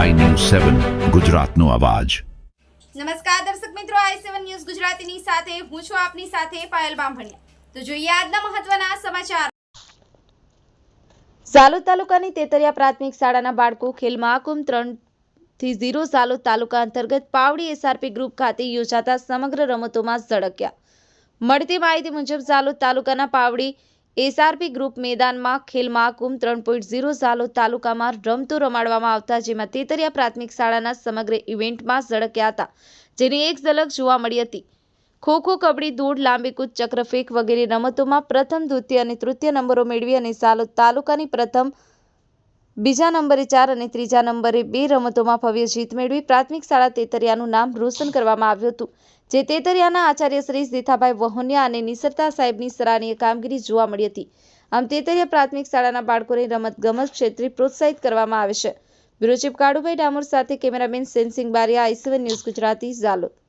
સેવન ગુજરાતનો અવાજ. નમસ્કાર દર્શક મિત્રો આઈ સેવન ન્યૂઝ ગુજરાતીની સાથે હું છું આપની સાથે પાયલ બામભણિયા. તો જોઈએ આજના મહત્વના સમાચાર. સાલોદ તાલુકાની તેતરિયા પ્રાથમિક શાળાના બાળકો ખેલ મહાકુંભ ત્રણથી ઝીરો ઝાલોદ તાલુકા અંતર્ગત પાવડી એસઆરપી ગ્રુપ ખાતે યોજાતા સમગ્ર રમતોમાં ઝળક્યા. મળતી માહિતી મુજબ ઝાલોદ તાલુકાના પાવડી એસઆરપી ગ્રુપ મેદાનમાં ખેલ મહાકુંભ ત્રણ પોઈન્ટ ઝીરો ઝાલોદ તાલુકામાં રમતો રમાડવામાં આવતા, જેમાં તેતરિયા પ્રાથમિક શાળાના સમગ્ર ઇવેન્ટમાં ઝળક્યા હતા, જેની એક ઝલક જોવા મળી હતી. ખોખો, કબડ્ડી, દોડ, લાંબી કૂદ, ચક્રફેંક વગેરે રમતોમાં પ્રથમ, દ્વિતીય અને તૃતીય નંબરો મેળવી અને સાલોદ તાલુકાની પ્રથમ બીજા નંબરે ચાર અને ત્રીજા નંબરે બે રમતોમાં ભવ્ય જીત મેળવી પ્રાથમિક શાળા તેતરિયાનું નામ રોશન કરવામાં આવ્યું હતું, જે તેતરિયાના આચાર્ય શ્રી દીથાભાઈ વહોનિયા અને નિસરતા સાહેબની સરાહનીય કામગીરી જોવા મળી હતી. આમ તેતરિયા પ્રાથમિક શાળાના બાળકોને રમત ગમત ક્ષેત્રે પ્રોત્સાહિત કરવામાં આવે છે. બ્યુરો ચીફ કાળુભાઈ ડામોર સાથે cameraman Sensing Bariya I C one news Gujarati, Zalod.